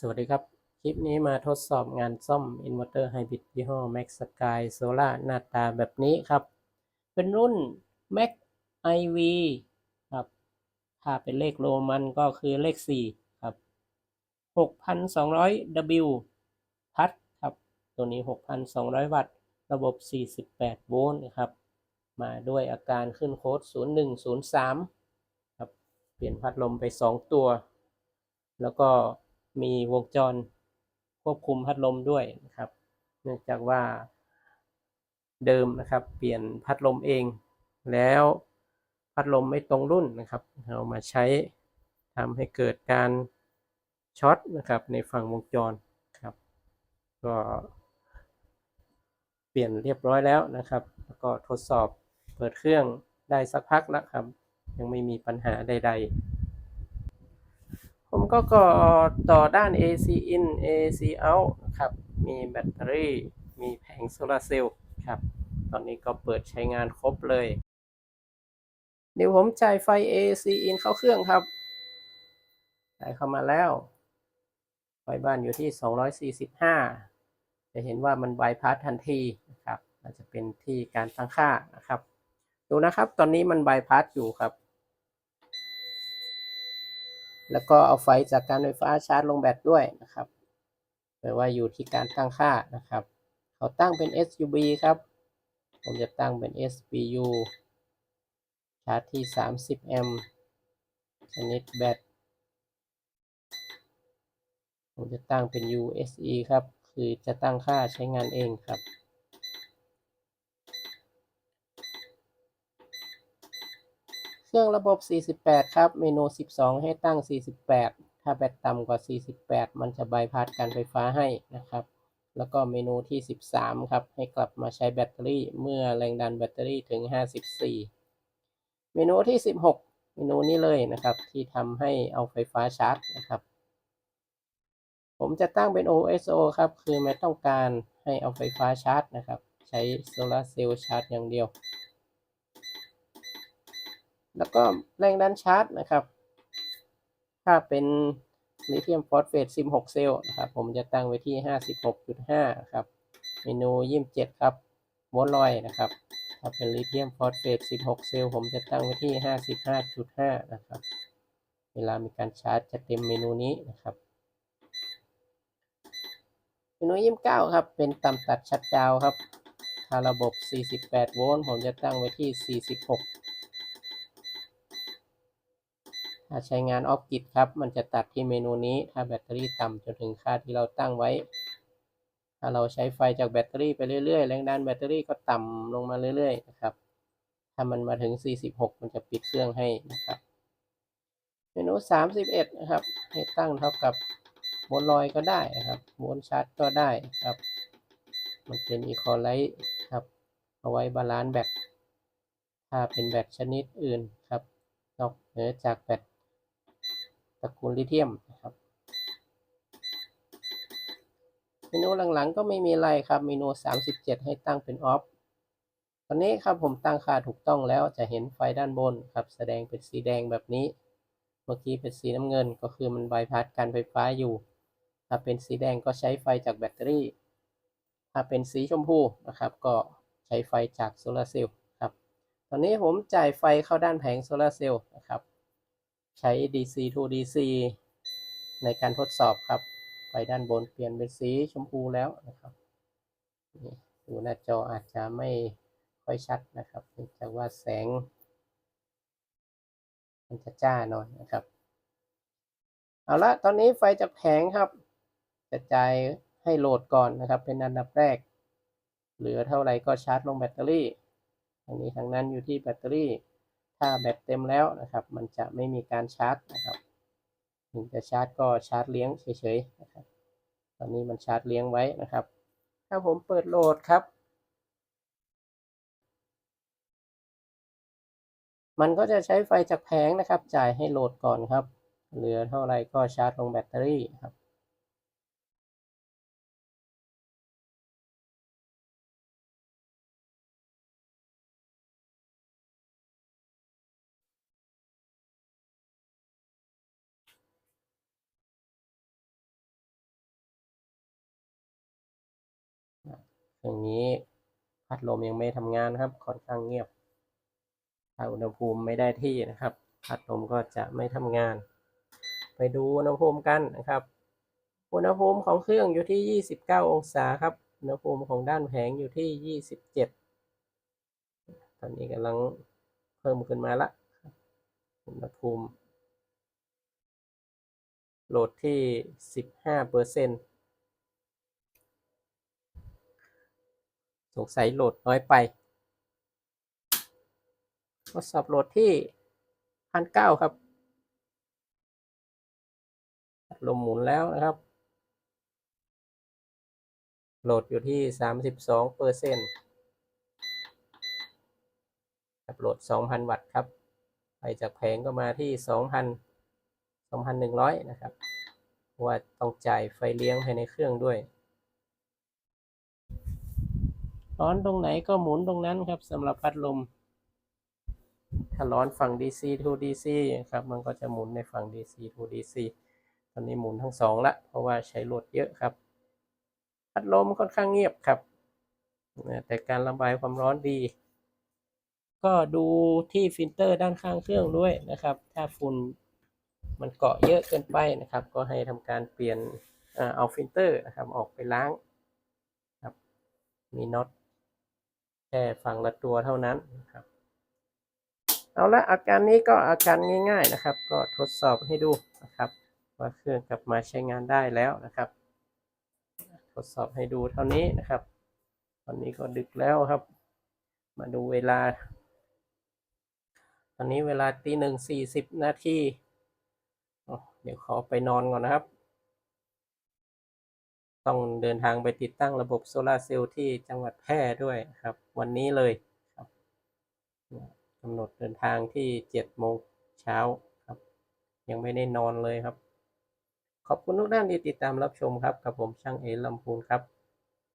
สวัสดีครับ คลิปนี้มาทดสอบงานซ่อมอินเวอร์เตอร์ไฮบริดยี่ห้อ Max Sky Solar หน้าตาแบบนี้ครับ เป็นรุ่น Max IV ครับ ถ้าเป็นเลขโรมันก็คือเลข 4 ครับ 6,200 W พัดครับ ตัวนี้ 6,200 วัตต์ ระบบ 48 โวลต์ครับ มาด้วยอาการขึ้นโค้ด 0103 ครับ เปลี่ยนพัดลมไป 2 ตัว แล้วก็ มีวงจรควบคุมพัดลมด้วยนะครับ เนื่องจากว่าเดิมนะครับ เปลี่ยนพัดลมเอง แล้วพัดลมไม่ตรงรุ่นนะครับเอามาใช้ทำให้เกิดการช็อตนะครับในฝั่งวงจรครับ ก็เปลี่ยนเรียบร้อยแล้วนะครับ แล้วก็ทดสอบเปิดเครื่องได้สักพักแล้วครับ ยังไม่มีปัญหาใด ๆ ก็ก่อต่อด้าน AC in AC out ครับ มีแบตเตอรี่ มีแผงโซลาร์เซลล์ครับ ตอนนี้ก็เปิดใช้งานครบเลย เดี๋ยวผมจ่ายไฟ AC in เข้าเครื่องครับจ่ายเข้ามาแล้ว ไฟบ้านอยู่ที่ 245 จะเห็นว่ามันบายพาสทันทีนะครับอาจจะเป็นที่การตั้งค่านะครับ ดูนะครับ ตอนนี้มันบายพาสอยู่ครับ แล้วก็เอาไฟจากการไฟฟ้าชาร์จลงแบตด้วยนะครับแปลว่าอยู่ที่การตั้งค่านะครับ เขาตั้งเป็น SUB ครับ ผมจะตั้งเป็น SPU ชาร์จที่ 30 แอมป์ชนิดแบต ผมจะตั้งเป็น USE ครับ คือจะตั้งค่าใช้งานเองครับ เค รื่องระบบ 48 ครับ เมนู 12 ให้ตั้ง 48 ถ้าแบตต่ำกว่า 48 มันจะบายพาสการไฟฟ้าให้นะครับ แล้วก็เมนูที่ 13 ครับ ให้กลับมาใช้แบตเตอรี่ เมื่อแรงดันแบตเตอรี่ถึง 54 เมนูที่ 16 เมนูนี้เลยนะครับ ที่ทำให้เอาไฟฟ้าชาร์จนะครับ ผมจะตั้งเป็น OSO ครับ คือไม่ต้องการให้เอาไฟฟ้าชาร์จนะครับ ใช้โซลาร์เซลล์ชาร์จอย่างเดียว แล้วก็แรงดันชาร์จนะครับ ถ้าเป็นลิเธียมฟอสเฟต16 เซลล์นะครับ ผมจะตั้งไว้ที่ 56.5 ครับ เมนู 27 ครับโวลต์ลอยนะครับ ถ้าเป็นลิเธียมฟอสเฟต16 เซลล์ผมจะตั้งไว้ที่ 55.5 นะครับ เวลามีการชาร์จจะเต็มเมนูนี้นะครับ เมนู 29 ครับ เป็นต่ำตัดชัดดาวครับ ถ้าระบบ 48 โวลต์ผมจะตั้งไว้ที่ 46 ถ้าใช้งานออฟกิดครับ มันจะตัดที่เมนูนี้ถ้าแบตเตอรี่ต่ำจนถึงค่าที่เราตั้งไว้ ถ้าเราใช้ไฟจากแบตเตอรี่ไปเรื่อยๆ แรงดันแบตเตอรี่ก็ต่ำลงมาเรื่อยๆนะครับ ถ้ามันมาถึง 46 มันจะปิดเครื่องให้นะครับเมนู 31 นะครับ ให้ตั้งเท่ากับโวลต์ลอยก็ได้นะครับโวลต์ชาร์จก็ได้ครับ มันเป็นอีคอไลท์ครับ เอาไว้บาลานซ์แบตถ้าเป็นแบตชนิดอื่นครับ นอกเหนือจากแบต ตระกูลลิเธียมนะครับเมนูหลังๆ ก็ไม่มีอะไรครับเมนู 37 ให้ตั้งเป็นออฟตอนนี้ครับผมตั้งค่าถูกต้องแล้วจะเห็นไฟด้านบนครับ แสดงเป็นสีแดงแบบนี้ เมื่อกี้เป็นสีน้ำเงินก็คือมันบายพาสการไฟฟ้าอยู่ ถ้าเป็นสีแดงก็ใช้ไฟจากแบตเตอรี่ ถ้าเป็นสีชมพูนะครับ ก็ใช้ไฟจากโซลาร์เซลล์ครับ ตอนนี้ผมจ่ายไฟเข้าด้านแผงโซลาร์เซลล์นะครับ ใช้ DC to DC ในการทดสอบครับ ไฟด้านบนเปลี่ยนเป็นสีชมพูแล้วนะครับดูหน้าจออาจจะไม่ค่อยชัดนะครับเนื่องจากว่าแสง มันจะจ้าหน่อยนะครับ เอาละตอนนี้ไฟจากแผงครับจะจ่ายให้โหลดก่อนนะครับ เป็นอันดับแรก เหลือเท่าไหร่ก็ชาร์จลงแบตเตอรี่ทางนี้ทางนั้นอยู่ที่แบตเตอรี่ ถ้าแบตเต็มแล้วนะครับ มันจะไม่มีการชาร์จนะครับถึงจะชาร์จก็ชาร์จเลี้ยงเฉยๆนะครับ ตอนนี้มันชาร์จเลี้ยงไว้นะครับ ถ้าผมเปิดโหลดครับ มันก็จะใช้ไฟจากแผงนะครับ จ่ายให้โหลดก่อนครับ เหลือเท่าไรก็ชาร์จลงแบตเตอรี่ครับ เครื่องนี้พัดลมยังไม่ทำงานครับ ค่อนข้างเงียบ ถ้าอุณหภูมิไม่ได้ที่นะครับ พัดลมก็จะไม่ทำงาน ไปดูอุณหภูมิกันนะครับ อุณหภูมิของเครื่องอยู่ที่ 29 องศาครับ อุณหภูมิของด้านแผงอยู่ที่ 27 ตอนนี้กำลังเพิ่มขึ้นมาละอุณหภูมิ โหลดที่ 15เปอร์เซ็นต์ สงสัยโหลดน้อยไป ทดสอบโหลดที่1,900ครับพัดลมหมุนแล้วนะครับ โหลดอยู่ที่32เปอร์เซ็นต์โหลด2,000วัตต์ครับ ไปจากแผงก็มาที่2,000 2,100นะครับเพราะว่าต้องจ่ายไฟเลี้ยงภายในเครื่องด้วย ร้อนตรงไหนก็หมุนตรงนั้นครับสำหรับพัดลม ถ้าร้อนฝั่ง DC to DC ครับ มันก็จะหมุนในฝั่ง DC to DC ตอนนี้หมุนทั้งสองละ เพราะว่าใช้โหลดเยอะครับ พัดลมค่อนข้างเงียบครับ แต่การระบายความร้อนดี ก็ดูที่ฟิลเตอร์ด้านข้างเครื่องด้วยนะครับ ถ้าฝุ่นมันเกาะเยอะเกินไปนะครับ ก็ให้ทำการเปลี่ยนเอ่อเอาฟิลเตอร์นะครับออกไปล้างครับมีน็อต แค่ฝั่งละตัวเท่านั้นนะครับ เอาละอาการนี้ก็อาการง่าย ๆนะครับ ก็ทดสอบให้ดูนะครับ ว่าเครื่องกลับมาใช้งานได้แล้วนะครับ ทดสอบให้ดูเท่านี้นะครับ ตอนนี้ก็ดึกแล้วครับ มาดูเวลา ตอนนี้เวลาตีหนึ่งสี่สิบนาทีเดี๋ยวขอไปนอนก่อนนะครับ ต้องเดินทางไปติดตั้งระบบโซลาร์เซลล์ที่จังหวัดแพร่ด้วยครับ วันนี้เลยครับกำหนดเดินทางที่เจ็ดโมงเช้าครับ ยังไม่ได้นอนเลยครับ ขอบคุณทุกท่านที่ติดตามรับชมครับกับผมช่างเอลำพูนครับ